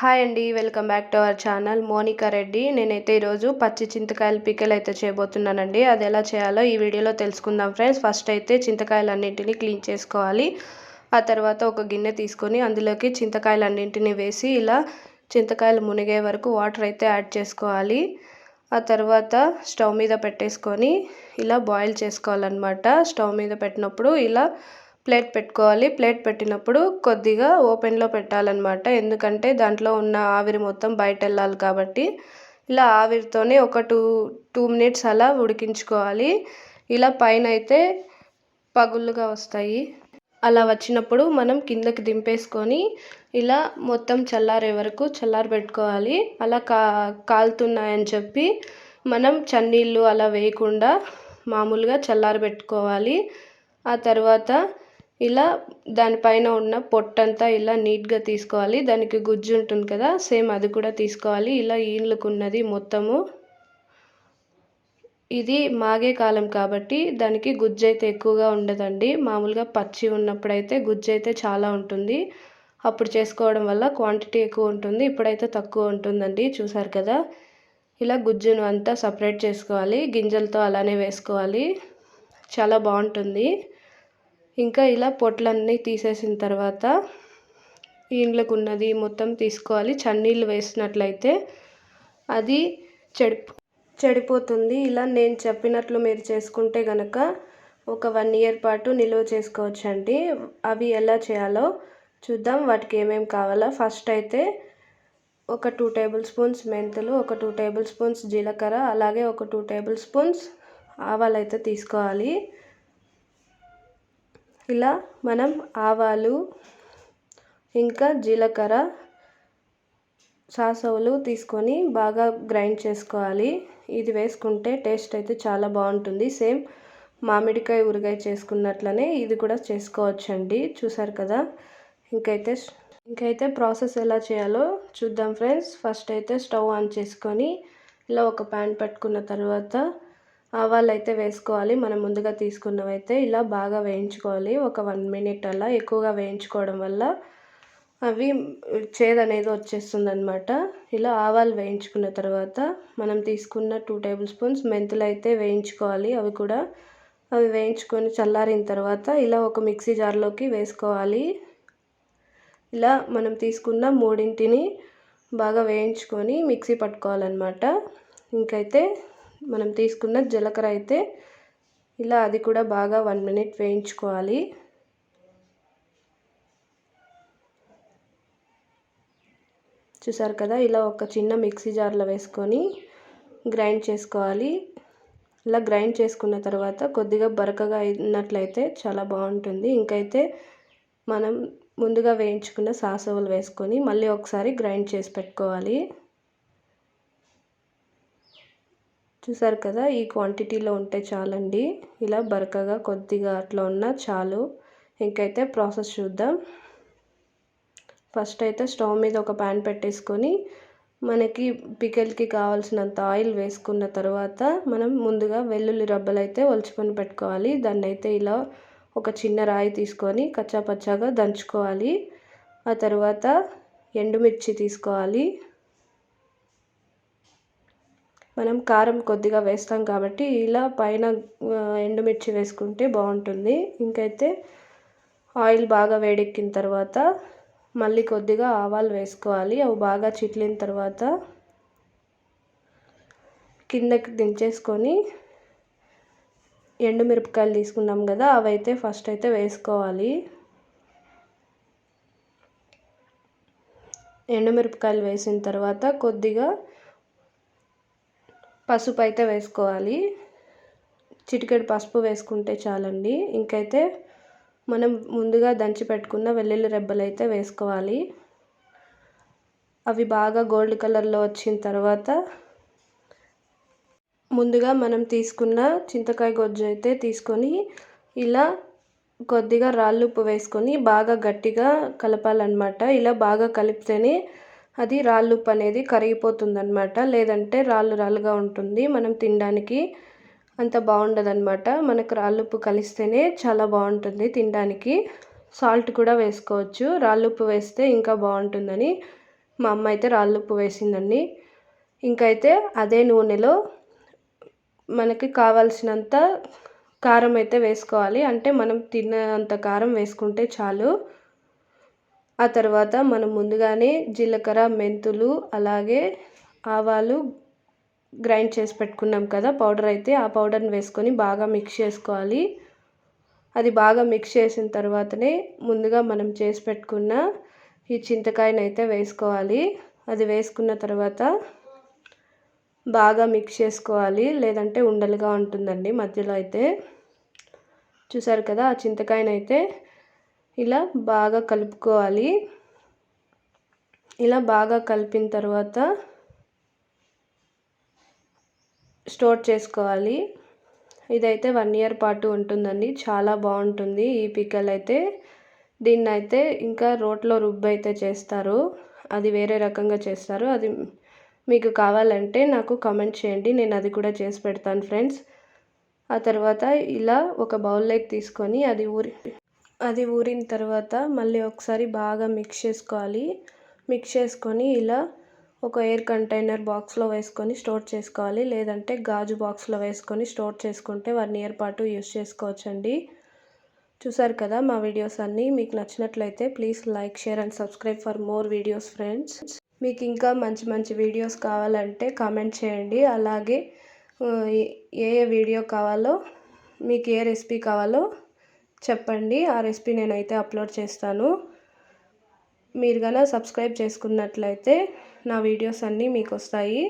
Hi అండి welcome back to our channel Monika Reddy. నేనైతే ఈరోజు పచ్చి చింతకాయల పిక్కలు అయితే చేయబోతున్నానండి. అది ఎలా చేయాలో ఈ వీడియోలో తెలుసుకుందాం ఫ్రెండ్స్ ఫస్ట్ అయితే చింతకాయలన్నింటినీ క్లీన్ చేసుకోవాలి. ఆ తర్వాత ఒక గిన్నె తీసుకొని అందులోకి చింతకాయలన్నింటినీ వేసి ఇలా చింతకాయలు మునిగే వరకు వాటర్ అయితే యాడ్ చేసుకోవాలి. ఆ తర్వాత స్టవ్ మీద పెట్టేసుకొని ఇలా బాయిల్ చేసుకోవాలన్నమాట. స్టవ్ మీద పెట్టినప్పుడు ఇలా ప్లేట్ పెట్టుకోవాలి. ప్లేట్ పెట్టినప్పుడు కొద్దిగా ఓపెన్లో పెట్టాలన్నమాట. ఎందుకంటే దాంట్లో ఉన్న ఆవిరి మొత్తం బయట వెళ్ళాలి కాబట్టి ఇలా ఆవిరితోనే ఒక టూ టూ మినిట్స్ అలా ఉడికించుకోవాలి. ఇలా పైన అయితే పగుళ్ళుగా వస్తాయి. అలా వచ్చినప్పుడు మనం కిందకి దింపేసుకొని ఇలా మొత్తం చల్లారే వరకు చల్లారబెట్టుకోవాలి అలా కా కాలుతున్నాయని చెప్పి మనం చన్నీళ్ళు అలా వేయకుండా మామూలుగా చల్లారబెట్టుకోవాలి ఆ తర్వాత ఇలా దానిపైన ఉన్న పొట్టంతా ఇలా నీట్గా తీసుకోవాలి. దానికి గుజ్జు ఉంటుంది కదా సేమ్ అది కూడా తీసుకోవాలి. ఇలా ఈన్లుకున్నది మొత్తము. ఇది మాగే కాలం కాబట్టి దానికి గుజ్జు అయితే ఎక్కువగా ఉండదండి. మామూలుగా పచ్చి ఉన్నప్పుడైతే గుజ్జు అయితే చాలా ఉంటుంది. అప్పుడు చేసుకోవడం వల్ల క్వాంటిటీ ఎక్కువ ఉంటుంది. ఇప్పుడైతే తక్కువ ఉంటుందండి. చూసారు కదా? ఇలా గుజ్జును అంతా సపరేట్ చేసుకోవాలి. గింజలతో అలానే వేసుకోవాలి. చాలా బాగుంటుంది. ఇంకా ఇలా పొట్లన్నీ తీసేసిన తర్వాత ఇండ్లకు ఉన్నది మొత్తం తీసుకోవాలి. చన్నీళ్ళు వేసినట్లయితే అది చెడి చెడిపోతుంది. ఇలా నేను చెప్పినట్లు మీరు చేసుకుంటే కనుక ఒక వన్ ఇయర్ పాటు నిల్వ చేసుకోవచ్చండి. అవి ఎలా చేయాలో చూద్దాం. వాటికి ఏమేమి కావాలో. ఫస్ట్ అయితే ఒక టూ టేబుల్ స్పూన్స్ మెంతులు ఒక టూ టేబుల్ స్పూన్స్ జీలకర్ర అలాగే ఒక టూ టేబుల్ స్పూన్స్ ఆవాలు అయితే తీసుకోవాలి. ఇలా మనం ఆవాలు ఇంకా జీలకర్ర సాసవులు తీసుకొని బాగా గ్రైండ్ చేసుకోవాలి. ఇది వేసుకుంటే టేస్ట్ అయితే చాలా బాగుంటుంది. సేమ్ మామిడికాయ ఊరగాయ చేసుకున్నట్లనే ఇది కూడా చేసుకోవచ్చండి. చూసారు కదా? ఇంకైతే ఇంకైతే ప్రాసెస్ ఎలా చేయాలో చూద్దాం ఫ్రెండ్స్. ఫస్ట్ అయితే స్టవ్ ఆన్ చేసుకొని ఇలా ఒక ప్యాన్ పెట్టుకున్న తర్వాత ఆవాలు అయితే వేసుకోవాలి. మనం ముందుగా తీసుకున్నవైతే ఇలా బాగా వేయించుకోవాలి. ఒక వన్ మినిట్ అలా ఎక్కువగా వేయించుకోవడం వల్ల అవి చేదు అనేది వచ్చేస్తుంది అనమాట ఇలా ఆవాలు వేయించుకున్న తర్వాత మనం తీసుకున్న టూ టేబుల్ స్పూన్స్ మెంతులు అయితే వేయించుకోవాలి. అవి కూడా అవి వేయించుకొని చల్లారిన తర్వాత ఇలా ఒక మిక్సీ జార్లోకి వేసుకోవాలి. ఇలా మనం తీసుకున్న మూడింటిని బాగా వేయించుకొని మిక్సీ పట్టుకోవాలన్నమాట. ఇంకైతే మనం తీసుకున్న జీలకర్ర అయితే ఇలా అది కూడా బాగా వన్ మినిట్ వేయించుకోవాలి. చూసారు కదా ఇలా ఒక చిన్న మిక్సీ జార్లో వేసుకొని గ్రైండ్ చేసుకోవాలి. ఇలా గ్రైండ్ చేసుకున్న తర్వాత కొద్దిగా బరకగా అయినట్లయితే చాలా బాగుంటుంది. ఇంకైతే మనం ముందుగా వేయించుకున్న సాసవులు వేసుకొని మళ్ళీ ఒకసారి గ్రైండ్ చేసి పెట్టుకోవాలి. చూసారు కదా ఈ క్వాంటిటీలో ఉంటే చాలండి. ఇలా బరకగా కొద్దిగా అట్లా ఉన్నా చాలు. ఇంకైతే ప్రాసెస్ చూద్దాం. ఫస్ట్ అయితే స్టవ్ మీద ఒక ప్యాన్ పెట్టేసుకొని మనకి పికెల్కి కావాల్సినంత ఆయిల్ వేసుకున్న తర్వాత మనం ముందుగా వెల్లుల్లి రబ్బలు అయితే ఒలుచుకొని పెట్టుకోవాలి. దాన్ని అయితే ఇలా ఒక చిన్న రాయి తీసుకొని కచ్చాపచ్చాగా దంచుకోవాలి. ఆ తర్వాత ఎండుమిర్చి తీసుకోవాలి. మనం కారం కొద్దిగా వేస్తాం కాబట్టి ఇలా పైన ఎండుమిర్చి వేసుకుంటే బాగుంటుంది. ఇంకైతే ఆయిల్ బాగా వేడెక్కిన తర్వాత మళ్ళీ కొద్దిగా ఆవాలు వేసుకోవాలి. అవి బాగా చిట్లిన తర్వాత కిందకి దించేసుకొని ఎండుమిరపకాయలు తీసుకున్నాం కదా అవైతే ఫస్ట్ అయితే వేసుకోవాలి. ఎండుమిరపకాయలు వేసిన తర్వాత కొద్దిగా పసుపు అయితే వేసుకోవాలి. చిటికెడు పసుపు వేసుకుంటే చాలండి. ఇంకైతే మనం ముందుగా దంచి పెట్టుకున్న వెల్లుల్లి రెబ్బలు అయితే వేసుకోవాలి. అవి బాగా గోల్డ్ కలర్లో వచ్చిన తర్వాత ముందుగా మనం తీసుకున్న చింతకాయ గొజ్జు అయితే తీసుకొని ఇలా కొద్దిగా రాళ్ళు ఉప్పు వేసుకొని బాగా గట్టిగా కలపాలన్నమాట. ఇలా బాగా కలిపితేనే అది రాళ్ళుప్పు అనేది కరిగిపోతుందనమాట లేదంటే రాళ్ళు రాళ్ళుగా ఉంటుంది. మనం తినడానికి అంత బాగుండదనమాట మనకు రాళ్ళుప్పు కలిస్తేనే చాలా బాగుంటుంది తినడానికి. సాల్ట్ కూడా వేసుకోవచ్చు. రాళ్ళుప్పు వేస్తే ఇంకా బాగుంటుందని మా అమ్మ అయితే రాళ్ళుప్పు వేసిందండి. ఇంకైతే అదే నూనెలో మనకి కావాల్సినంత కారం అయితే వేసుకోవాలి. అంటే మనం తిన్నంత కారం వేసుకుంటే చాలు. ఆ తర్వాత మనం ముందుగానే జీలకర్ర మెంతులు అలాగే ఆవాలు గ్రైండ్ చేసి పెట్టుకున్నాం కదా పౌడర్ అయితే ఆ పౌడర్ని వేసుకొని బాగా మిక్స్ చేసుకోవాలి. అది బాగా మిక్స్ చేసిన తర్వాతనే ముందుగా మనం చేసి పెట్టుకున్న ఈ చింతకాయని అయితే వేసుకోవాలి. అది వేసుకున్న తర్వాత బాగా మిక్స్ చేసుకోవాలి. లేదంటే ఉండలుగా ఉంటుందండి మధ్యలో అయితే. చూసారు కదా ఆ చింతకాయనైతే ఇలా బాగా కలుపుకోవాలి. ఇలా బాగా కలిపిన తర్వాత స్టోర్ చేసుకోవాలి. ఇదైతే వన్ ఇయర్ పాటు ఉంటుందండి. చాలా బాగుంటుంది ఈ పికల్ అయితే దీన్ని అయితే ఇంకా రోట్లో రుబ్బు అయితే చేస్తారు. అది వేరే రకంగా చేస్తారు. అది మీకు కావాలంటే నాకు కమెంట్ చేయండి. నేను అది కూడా చేసి పెడతాను ఫ్రెండ్స్. ఆ తర్వాత ఇలా ఒక బౌల్లోకి తీసుకొని అది ఊరి అది ఊరిన తర్వాత మళ్ళీ ఒకసారి బాగా మిక్స్ చేసుకోవాలి. మిక్స్ చేసుకొని ఇలా ఒక ఎయిర్ కంటైనర్ బాక్స్లో వేసుకొని స్టోర్ చేసుకోవాలి. లేదంటే గాజు బాక్స్లో వేసుకొని స్టోర్ చేసుకుంటే వన్ ఇయర్ పాటు యూస్ చేసుకోవచ్చండి. చూసారు కదా మా వీడియోస్ అన్నీ? మీకు నచ్చినట్లయితే please like share and subscribe for more videos friends మీకు ఇంకా మంచి మంచి వీడియోస్ కావాలంటే కామెంట్ చేయండి. అలాగే ఏ ఏ వీడియో కావాలో మీకు ఏ రెసిపీ కావాలో చెప్పండి. ఆ రెసిపీ నేనైతే అప్లోడ్ చేస్తాను. మీరు కనుక సబ్స్క్రైబ్ చేసుకున్నట్లయితే నా వీడియోస్ అన్నీ మీకు వస్తాయి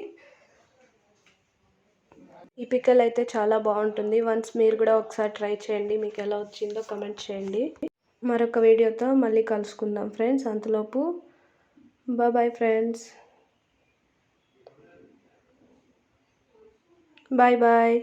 ఈ పిక్కల్ అయితే చాలా బాగుంటుంది. వన్స్ మీరు కూడా ఒకసారి ట్రై చేయండి. మీకు ఎలా వచ్చిందో కమెంట్ చేయండి. మరొక వీడియోతో మళ్ళీ కలుసుకుందాం ఫ్రెండ్స్. అంతలోపు బాయ్ ఫ్రెండ్స్. Bye bye